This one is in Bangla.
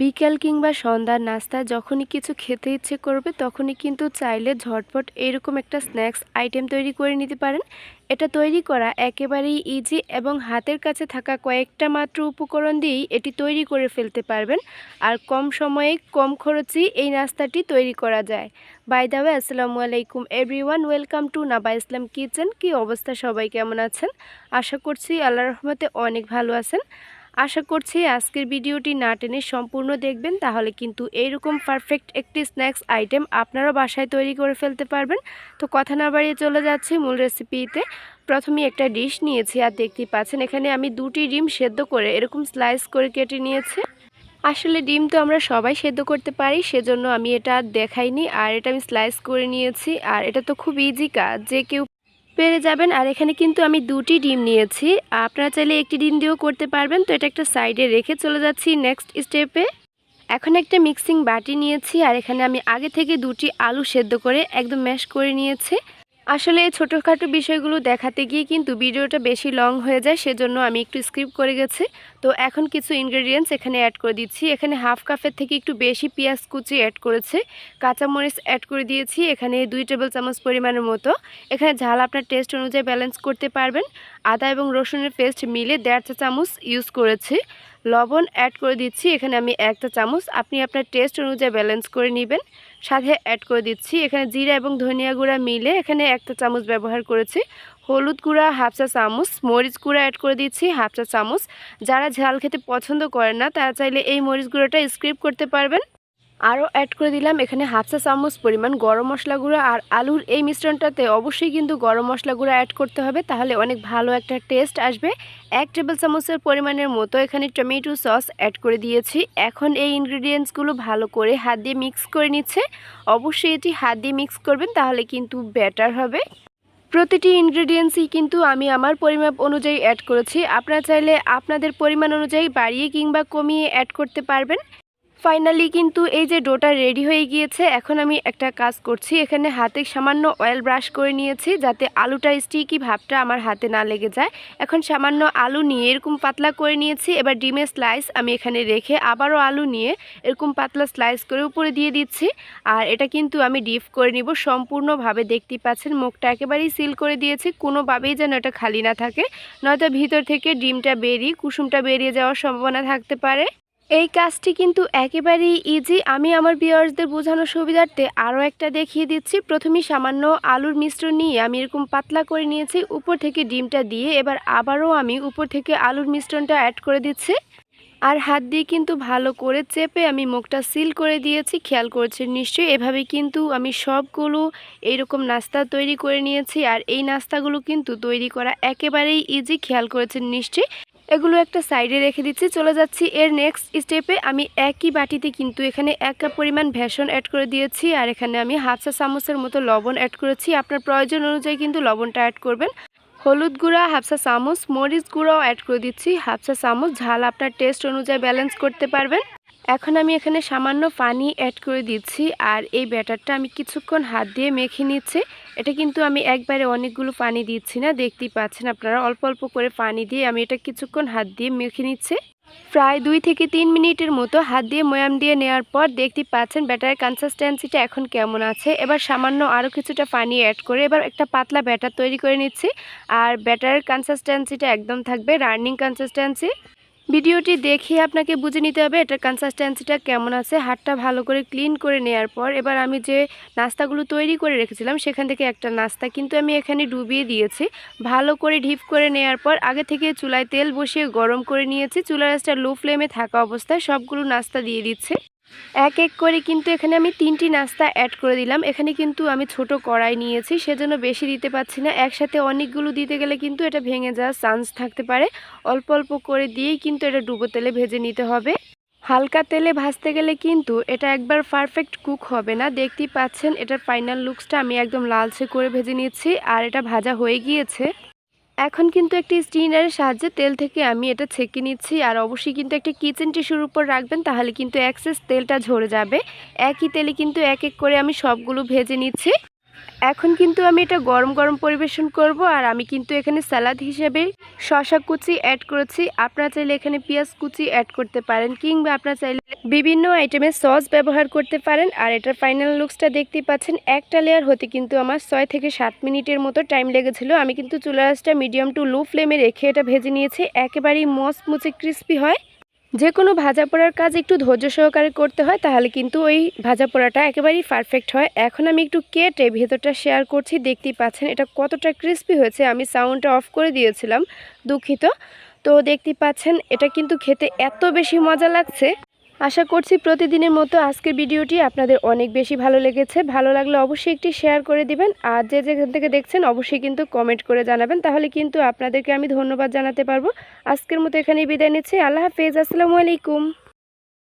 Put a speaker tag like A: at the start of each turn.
A: বিকেল কিংবা সন্ধ্যার নাস্তা যখনই কিছু খেতে ইচ্ছে করবে, তখনই কিন্তু চাইলে ঝটপট এরকম একটা স্ন্যাক্স আইটেম তৈরি করে নিতে পারেন। এটা তৈরি করা একেবারেই ইজি এবং হাতের কাছে থাকা কয়েকটা মাত্র উপকরণ দিয়েই এটি তৈরি করে ফেলতে পারবেন। আর কম সময়ে কম খরচেই এই নাস্তাটি তৈরি করা যায়। বাই দা ওয়ে আসসালামু আলাইকুম everyone welcome to Naba Islam kitchen কি অবস্থা সবাই, কেমন আছেন? আশা করছি আল্লাহ রহমতে অনেক ভালো আছেন। আশা করছি আজকের ভিডিওটি না টেনে সম্পূর্ণ দেখবেন, তাহলে কিন্তু এইরকম পারফেক্ট একটি স্ন্যাক্স আইটেম আপনারাও বাসায় তৈরি করে ফেলতে পারবেন। তো কথা না বাড়িয়ে চলে যাচ্ছি মূল রেসিপিতে প্রথমে একটা ডিশ নিয়েছি আর দেখতেই পাচ্ছেন এখানে আমি দুটি ডিম সেদ্ধ করে এরকম স্লাইস করে কেটে নিয়েছি। আসলে ডিম তো আমরা সবাই সেদ্ধ করতে পারি, সেজন্য আমি এটা দেখাইনি, আর এটা আমি স্লাইস করে নিয়েছি, আর এটা তো খুব ইজি কাজ, যে কেউ পেরে যাবেন। আর এখানে কিন্তু আমি দুটি ডিম নিয়েছি। আপনারা চাইলে একটি ডিম দিয়েও করতে পারবেন। তো এটা একটা সাইডে রেখে চলে যাচ্ছি নেক্সট স্টেপে। এখন একটা মিক্সিং বাটি নিয়েছি। আর এখানে আমি আগে থেকে দুটি আলু সেদ্ধ করে একদম ম্যাশ করে নিয়েছি। আসলে এই ছোটোখাটো বিষয়গুলো দেখাতে গিয়ে কিন্তু ভিডিওটা বেশি লং হয়ে যায়, সেজন্য আমি একটু স্ক্রিপ্ট করে গেছি। তো এখন কিছু ইনগ্রেডিয়েন্টস এখানে অ্যাড করে দিচ্ছি। এখানে হাফ কাপের থেকে একটু বেশি পেঁয়াজ কুচি অ্যাড করেছে। কাঁচামরিচ অ্যাড করে দিয়েছি এখানে দুই টেবিল চামচ পরিমাণের মতো। এখানে ঝাল আপনার টেস্ট অনুযায়ী ব্যালেন্স করতে পারবেন। আদা এবং রসুনের পেস্ট মিলে দেড় চা চামচ ইউজ করেছি। লবণ অ্যাড করে দিচ্ছি। এখানে আমি একটা চামচ। আপনি আপনার টেস্ট অনুযায়ী ব্যালেন্স করে নেবেন। সাথে অ্যাড করে দিচ্ছি। এখানে জিরা এবং ধনিয়া গুঁড়া মিলে এখানে একটা চামচ ব্যবহার করেছি। হলুদ গুঁড়া হাফ চা চামচ, মরিচ গুঁড়া অ্যাড করে দিচ্ছি হাফ চা চামচ। যারা ঝাল খেতে পছন্দ করেন না, তারা চাইলে এই মরিচ গুঁড়োটা স্ক্রিপ করতে পারবেন। আরও অ্যাড করে দিলাম, এখানে হাফ চা চামচ পরিমাণ গরম মশলা গুঁড়ো আর আলুর এই মিশ্রণটাতে অবশ্যই কিন্তু গরম মশলা গুঁড়ো অ্যাড করতে হবে, তাহলে অনেক ভালো একটা টেস্ট আসবে। এক টেবিল চামচের পরিমাণের মতো এখানে টমেটো সস অ্যাড করে দিয়েছি। এখন এই ইনগ্রিডিয়েন্টসগুলো ভালো করে হাত দিয়ে মিক্স করে নিচ্ছে। অবশ্যই এটি হাত দিয়ে মিক্স করবেন, তাহলে কিন্তু বেটার হবে। প্রতিটি ইনগ্রেডিয়েন্টসই কিন্তু আমি আমার পরিমাপ অনুযায়ী অ্যাড করেছি। আপনারা চাইলে আপনাদের পরিমাণ অনুযায়ী বাড়িয়ে কিংবা কমিয়ে অ্যাড করতে পারবেন। ফাইনালি কিন্তু এই যে ডোটা রেডি হয়ে গিয়েছে, এখন আমি একটা কাজ করছি। এখানে হাতে সামান্য অয়েল ব্রাশ করে নিয়েছি, যাতে আলুটা স্টিকি ভাবটা আমার হাতে না লেগে যায়। এখন সামান্য আলু নিয়ে এরকম পাতলা করে নিয়েছি, এবার ডিমের স্লাইস আমি এখানে রেখে আবারও আলু নিয়ে এরকম পাতলা স্লাইস করে উপরে দিয়ে দিচ্ছি। আর এটা কিন্তু আমি ডিপ করে নিব, সম্পূর্ণভাবে দেখতে পাচ্ছেন মুখটা একেবারেই সিল করে দিয়েছি, কোনোভাবেই যেন এটা খালি না থাকে। নয়তো ভিতর থেকে ডিমটা বেরিয়ে, কুসুমটা বেরিয়ে যাওয়ার সম্ভাবনা থাকতে পারে। এই কাজটি কিন্তু একেবারেই ইজি আমি আমার বিয়ার্সদের বোঝানোর সুবিধার্থে আরও একটা দেখিয়ে দিচ্ছি। প্রথমে সামান্য আলুর মিশ্রণ নিয়ে আমি এরকম পাতলা করে নিয়েছি। উপর থেকে ডিমটা দিয়ে এবার আবারও আমি উপর থেকে আলুর মিশ্রণটা অ্যাড করে দিচ্ছি। আর হাত দিয়ে কিন্তু ভালো করে চেপে আমি মুখটা সিল করে দিয়েছি। খেয়াল করেছেন নিশ্চয়ই? এভাবে কিন্তু আমি সবগুলো এইরকম নাস্তা তৈরি করে নিয়েছি। আর এই নাস্তাগুলো কিন্তু তৈরি করা একেবারেই ইজি খেয়াল করেছেন নিশ্চয়ই? এগুলো একটা সাইডে রেখে দিচ্ছি, চলে যাচ্ছি এর নেক্সট স্টেপে আমি একই বাটিতে কিন্তু এখানে এক কাপ পরিমাণ ভেষণ অ্যাড করে দিয়েছি, আর এখানে আমি হাফ চা চামচের মতো লবণ অ্যাড করেছি। আপনার প্রয়োজন অনুযায়ী কিন্তু লবণটা অ্যাড করবেন। হলুদ গুঁড়া হাফসা চামচ। মরিচ গুঁড়াও অ্যাড করে দিচ্ছি হাফসা চামচ। ঝাল আপনার টেস্ট অনুযায়ী ব্যালেন্স করতে পারবেন। এখন আমি এখানে সামান্য পানি অ্যাড করে দিচ্ছি, আর এই ব্যাটারটা আমি কিছুক্ষণ হাত দিয়ে মেখে নিচ্ছি। এটা কিন্তু আমি একবারে অনেকগুলো পানি দিচ্ছি না, দেখতেই পাচ্ছেন আপনারা। অল্প অল্প করে পানি দিয়ে আমি এটা কিছুক্ষণ হাত দিয়ে মেখে নিচ্ছি। প্রায় দুই থেকে তিন মিনিটের মতো হাত দিয়ে ময়াম দিয়ে নেওয়ার পর দেখতেই পাচ্ছেন ব্যাটারের কনসিস্টেন্সিটা এখন কেমন আছে। এবার সামান্য আরও কিছুটা পানি অ্যাড করে এবার একটা পাতলা ব্যাটার তৈরি করে নিচ্ছি। আর ব্যাটারের কনসিস্টেন্সিটা একদম থাকবে রানিং কনসিস্টেন্সি ভিডিওটি দেখে আপনাকে বুঝে নিতে হবে এটার কনসিস্টেন্সিটা কেমন আছে। হাতটা ভালো করে ক্লিন করে নেওয়ার পর এবার আমি যে নাস্তাগুলো তৈরি করে রেখেছিলাম, সেখান থেকে একটা নাস্তা কিন্তু আমি এখানে ডুবিয়ে দিয়েছি। ভালো করে ঢিপ করে নেওয়ার পর আগে থেকে চুলায় তেল বসিয়ে গরম করে নিয়েছি। চুলার রাসটা লো ফ্লেমে থাকা অবস্থায় সবগুলো নাস্তা দিয়ে দিচ্ছে। এক এক করে কিন্তু এখানে আমি তিনটি নাস্তা অ্যাড করে দিলাম। এখানে কিন্তু আমি ছোট কড়াই নিয়েছি, সেজন্য বেশি দিতে পারছি না। একসাথে অনেকগুলো দিতে গেলে কিন্তু এটা ভেঙে যাওয়ার চান্স থাকতে পারে। অল্প অল্প করে দিয়েই কিন্তু এটা ডুবো তেলে ভেজে নিতে হবে। হালকা তেলে ভাজতে গেলে কিন্তু এটা একবার পারফেক্ট কুক হবে না। দেখতেই পাচ্ছেন, এটার ফাইনাল লুকসটা আমি একদম লালচে করে ভেজে নিচ্ছি আর এটা ভাজা হয়ে গিয়েছে। এখন কিন্তু একটি স্টিনারের সাহায্যে তেল থেকে আমি এটা ছেঁকে নিচ্ছি, আর অবশ্যই কিন্তু একটা কিচেন টিস্যুর উপর রাখবেন, তাহলে কিন্তু অ্যাক্সেস তেলটা ঝরে যাবে। একই তেলে কিন্তু এক এক করে আমি সবগুলো ভেজে নিচ্ছি। এখন কিন্তু আমি এটা গরম গরম পরিবেশন করব, আর আমি কিন্তু এখানে স্যালাড হিসেবে শশা কুচি অ্যাড করেছি। আপনারা চাইলে এখানে পেঁয়াজ কুচি অ্যাড করতে পারেন, কিংবা আপনারা চাইলে বিভিন্ন আইটেমের সস ব্যবহার করতে পারেন, আর এটার ফাইনাল লুকসটা দেখতে পাচ্ছেন। একটা লেয়ার হতে কিন্তু আমার ছয় থেকে সাত মিনিটের মতো টাইম লেগেছিল। আমি কিন্তু চুলারাসটা মিডিয়াম টু লো ফ্লেমে রেখে এটা ভেজে নিয়েছি। একেবারেই মচমুচে ক্রিস্পি হয়। যে কোনো ভাজা পোড়ার কাজ একটু ধৈর্য সহকারে করতে হয়, তাহলে কিন্তু ওই ভাজা পোড়াটা একেবারেই পারফেক্ট হয়। এখন আমি একটু কেটে ভেতরটা শেয়ার করছি। দেখতেই পাচ্ছেন এটা কতটা ক্রিস্পি হয়েছে। আমি সাউন্ডটা অফ করে দিয়েছিলাম, দুঃখিত। তো দেখতেই পাচ্ছেন, এটা কিন্তু খেতে এত বেশি মজা লাগছে। আশা করছি প্রতিদিনের মতো আজকের ভিডিওটি আপনাদের অনেক বেশি ভালো লেগেছে। ভালো লাগলে অবশ্যই একটি শেয়ার করে দিবেন। আর যে যেখান থেকে দেখছেন, অবশ্যই কিন্তু কমেন্ট করে জানাবেন। তাহলে কিন্তু আপনাদেরকে আমি ধন্যবাদ জানাতে পারব। আজকের মতো এখানেই বিদায় নিচ্ছি। আল্লাহ হাফেজ। আসসালামু আলাইকুম।